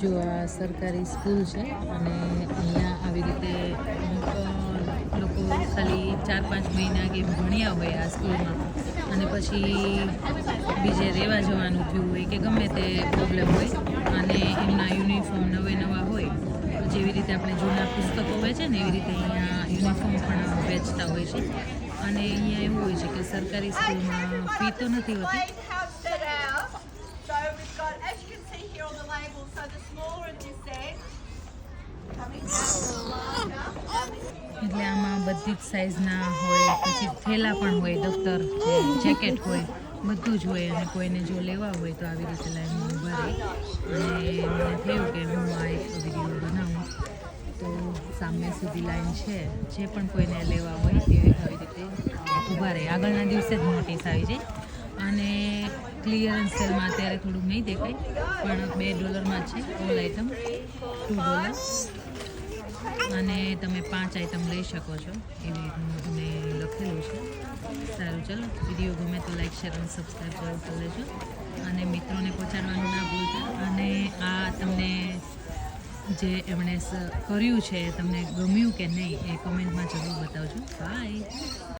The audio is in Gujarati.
જો આ સરકારી સ્કૂલ છે અને અહીંયા આવી રીતે અમુક લોકો ખાલી ચાર પાંચ મહિના કે ભણ્યા હોય આ સ્કૂલમાં અને પછી બીજે રહેવા જવાનું થયું હોય કે ગમે તે પ્રોબ્લેમ હોય અને એમના યુનિફોર્મ નવે નવા હોય જેવી રીતે આપણે જૂના પુસ્તકો વેચે ને એવી રીતે અહીંયા યુનિફોર્મ પણ વેચતા હોય છે. અને અહીંયા એવું હોય છે કે સરકારી સ્કૂલમાં ફી તો નથી હોતી on the label, so the smaller in this end, coming down to the larger. એટલે આમાં બધી જ સાઇઝના હોય પછી થેલા પણ હોય દફતર જેકેટ હોય બધું જ હોય. અને કોઈને જો લેવા હોય તો આવી રીતે લાઈનમાં ઊભા રહી. અને મને થયું કે હું આ એક વીડિયો બનાવું. તો સામે સુધી લાઈન છે. જે પણ કોઈને લેવા હોય તે આવી રીતે ઊભા રહે. આગળના દિવસે જ નોટિસ આવી જાય. અને ક્લિયરન્સ સેલમાં અત્યારે થોડુંક નહીં દેખાય, પણ બે ડોલરમાં છે ઓલ આઇટમ ટુ ડોલર અને તમે પાંચ આઈટમ લઈ શકો છો, એવી રીતનું મેં લખેલું છે. સારું, ચલો વીડિયો ગમે તો લાઈક શેર અને સબસ્ક્રાઈબ જરૂર કરી લેજો. અને મિત્રોને પહોંચાડવાનું ના ભૂલતા. અને આ તમને જે એમણે કર્યું છે તમને ગમ્યું કે નહીં, એ કમેન્ટમાં જરૂર બતાવજો. બાય